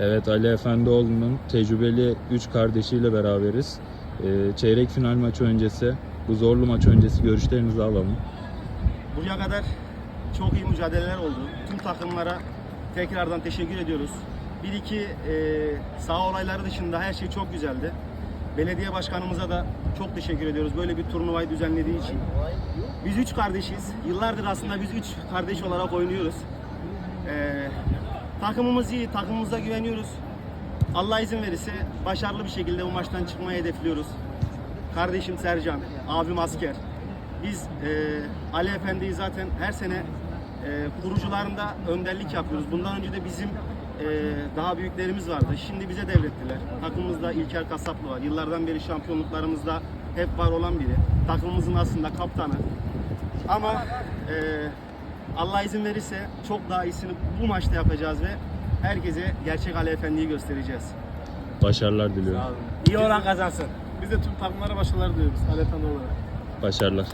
Evet Ali Efendioğlu'nun tecrübeli 3 kardeşiyle beraberiz. Ee, çeyrek final maçı öncesi, bu zorlu maç öncesi görüşlerinizi alalım. Buraya kadar çok iyi mücadeleler oldu. Tüm takımlara tekrardan teşekkür ediyoruz. Bir iki e, saha olayları dışında her şey çok güzeldi. Belediye başkanımıza da çok teşekkür ediyoruz böyle bir turnuvayı düzenlediği için. Biz üç kardeşiz. Yıllardır aslında biz üç kardeş olarak oynuyoruz. E, takımımız iyi, takımımıza güveniyoruz. Allah izin verirse başarılı bir şekilde bu maçtan çıkmayı hedefliyoruz. Kardeşim Sercan, abim asker. Biz e, Ali Efendi'yi zaten her sene e, kurucularında önderlik yapıyoruz. Bundan önce de bizim e, daha büyüklerimiz vardı. Şimdi bize devrettiler. Takımımızda İlker Kasaplı var. Yıllardan beri şampiyonluklarımızda hep var olan biri. Takımımızın aslında kaptanı. Ama e, Allah izin verirse çok daha iyisini bu maçta yapacağız ve herkese gerçek Ali Efendi'yi göstereceğiz. Başarılar diliyorum. İyi olan kazansın. Biz de tüm takımlara başarılar diliyoruz. Ali Efendi olarak. Başarılar.